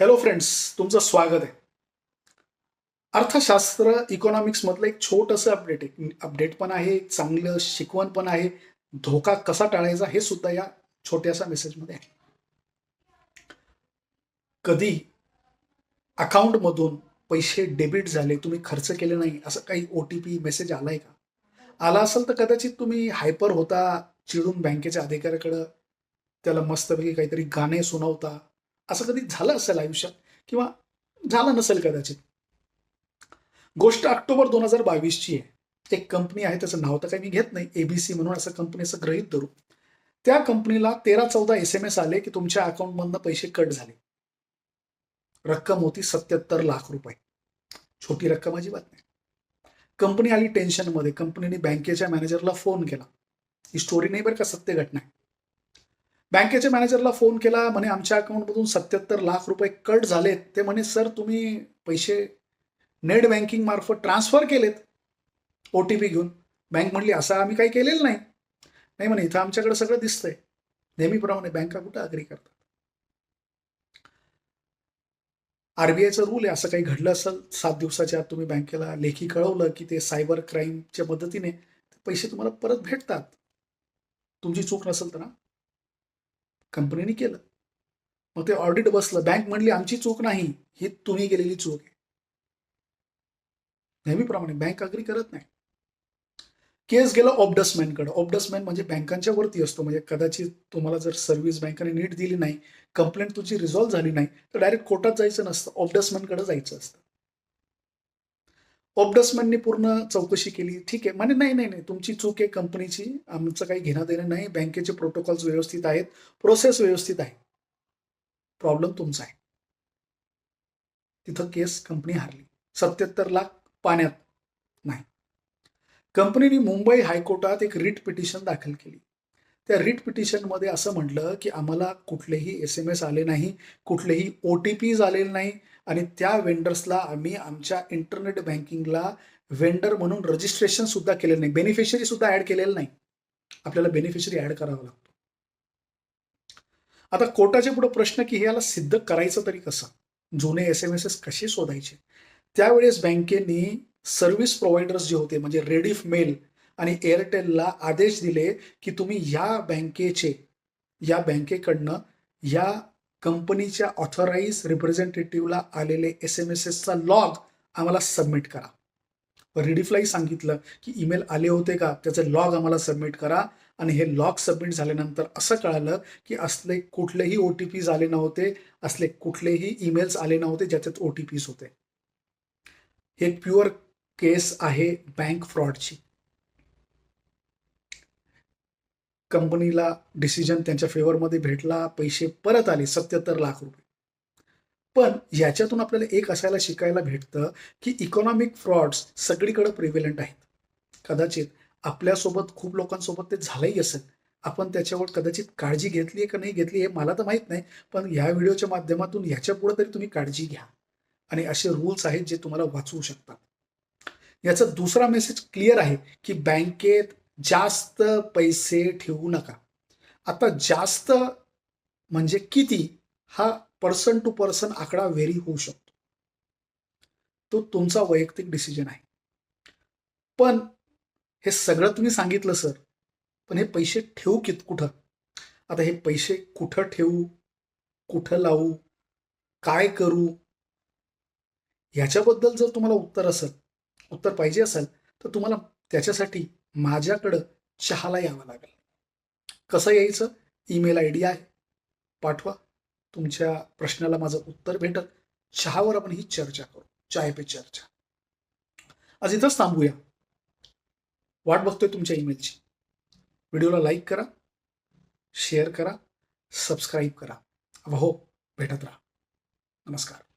Hello friends तुमचं स्वागत आहे. अर्थशास्त्र इकॉनॉमिक्समधलं एक छोटंसं अपडेट आहे. अपडेट पण आहे चांगलं शिकवण पण आहे. धोका कसा टाळायचा हे सुद्धा या छोट्याशा मेसेजमध्ये आहे. कधी अकाउंटमधून पैसे डेबिट झाले तुम्ही खर्च केले नाही असं काही ओ टी पी मेसेज आलाय का? आला असेल तर कदाचित तुम्ही हायपर होता चिडून बँकेच्या अधिकाऱ्याकडं त्याला मस्तपैकी काहीतरी गाणे सुनावता असं कधी झालं असेल आयुष्यात? किंवा झालं नसेल कदाचित? गोष्ट ऑक्टोबर दोन हजार बावीसची आहे. एक कंपनी आहे त्याचं नाव तर काही मी घेत नाही. एबीसी म्हणून असं कंपनीचं गृहित धरू. त्या कंपनीला तेरा चौदा एस एम एस आले की तुमच्या अकाउंटमधनं पैसे कट झाले. रक्कम होती सत्याहत्तर लाख रुपये. छोटी रक्कम अजिबात नाही. कंपनी आली टेन्शनमध्ये कंपनीने बँकेच्या मॅनेजरला फोन केला. ही स्टोरी नाही बरं का सत्य घटना आहे? बँकेच्या मॅनेजरला फोन केला म्हणे आमच्या अकाउंटमधून सत्याहत्तर लाख रुपये कट झालेत. ते म्हणे सर तुम्ही पैसे नेट बँकिंग मार्फत ट्रान्सफर केलेत ओ टी पी घेऊन. बँक म्हणली असं आम्ही काही केलेलं नाही. नाही म्हणे इथं आमच्याकडे सगळं दिसतंय. नेहमीप्रमाणे बँका कुठं अग्री करतात? आरबीआयचा रूल आहे असं काही घडलं असेल सात दिवसाच्या आत तुम्ही बँकेला लेखी कळवलं की ते सायबर क्राईमच्या मदतीने पैसे तुम्हाला परत भेटतात. तुमची चूक नसेल तर ना कंपनीने केलं. मग ते ऑडिट बसलं. बँक म्हणली आमची चूक नाही. ही तुम्ही केलेली चूक आहे. नेहमीप्रमाणे बँक अग्री करत नाही. केस गेला ऑबडसमॅनकडे ऑबडसमॅन म्हणजे बँकांच्या वरती असतो. म्हणजे कदाचित तुम्हाला जर सर्व्हिस बँकेने नीट दिली नाही कंप्लेंट तुझी रिझॉल्व्ह झाली नाही तर डायरेक्ट कोर्टात जायचं नसतं. ऑबडसमॅनकडे जायचं असतं. ऑबडसमॅननी पूर्ण चौकशी केली. ठीक आहे. म्हणे नाही नाही नाही. तुमची चूक आहे कंपनीची आमचं काही घेणं देणं नाही. बँकेचे प्रोटोकॉल्स व्यवस्थित आहेत. प्रोसेस व्यवस्थित आहे. प्रॉब्लेम तुमचा आहे. तिथं केस कंपनी हारली. सत्याहत्तर लाख पाण्यात नाही. कंपनीने मुंबई हायकोर्टात एक रिट पिटिशन दाखल केली. त्या रिट पिटिशनमध्ये असं म्हटलं की आम्हाला कुठलेही एस एम एस आले नाही कुठलेही ओ टी पीज आलेले नाही आणि त्या वेंडर्सला आम्ही आमच्या इंटरनेट बँकिंगला वेंडर म्हणून रजिस्ट्रेशन सुद्धा केलेलं नाही. बेनिफिशरी सुद्धा ऍड केलेलं नाही. आपल्याला बेनिफिशरी ऍड करावा लागतो. आता कोर्टाच्या पुढे प्रश्न की हे याला सिद्ध करायचं तरी कसं? जुने एस एम एस एस कसे शोधायचे? त्यावेळेस बँकेने सर्व्हिस प्रोव्हायडर्स जे होते म्हणजे रेडिफ मेल आणि एअरटेलला आदेश दिले की तुम्ही या बँकेचे या बँकेकडनं या कंपनीच्या ऑथराईज रिप्रेझेंटेटिव्हला आलेले एस एम एस एसचा लॉग आम्हाला सबमिट करा. रिडीफलाही सांगितलं की ईमेल आले होते का? त्याचे लॉग आम्हाला सबमिट करा. आणि हे लॉग सबमिट झाल्यानंतर असं कळालं की असले कुठलेही ओ टी पीज आले नव्हते असले कुठलेही ईमेल्स आले नव्हते ज्याच्यात ओ टी पीज होते. हे प्युअर केस आहे बँक फ्रॉडची कंपनीला डिसिजन त्यांच्या फेवरमध्ये भेटला पैसे परत आले सत्याहत्तर लाख रुपये. पण याच्यातून आपल्याला एक असायला शिकायला भेटतं की इकॉनॉमिक फ्रॉड्स सगळीकडे प्रिव्हिलंट आहेत. कदाचित आपल्यासोबत खूप लोकांसोबत ते झालंही असेल. आपण त्याच्यावर कदाचित काळजी घेतली आहे का नाही घेतली हे मला तर माहीत नाही पण या व्हिडिओच्या माध्यमातून ह्याच्या पुढे तरी तुम्ही काळजी घ्या. आणि असे रूल्स आहेत जे तुम्हाला वाचवू शकतात. याचा दुसरा मेसेज क्लिअर आहे की बँकेत जास्त पैसे ठेवू नका. आता जास्त म्हणजे किती? हा पर्सन टू पर्सन आकडा व्हेरी होऊ शकतो. तो तुमचा वैयक्तिक डिसिजन आहे. पण हे सगळं तुम्ही सांगितलं सर पण हे पैसे ठेवू कित कुठं? आता हे पैसे कुठं ठेवू? कुठं लावू? काय करू? ह्याच्याबद्दल जर तुम्हाला उत्तर असेल उत्तर पाहिजे असेल तर तुम्हाला त्याच्यासाठी माझ्याकडं चहाला यावं लागेल. कसं यायचं? ईमेल आय डी आहे. पाठवा. तुमच्या प्रश्नाला माझं उत्तर भेटल. चहावर आपण ही चर्चा करू. चाय पे चर्चा. आज इथंच थांबूया. वाट बघतोय तुमच्या ईमेलची. व्हिडिओला लाईक करा. शेअर करा. सबस्क्राईब करा. व हो भेटत राहा. नमस्कार.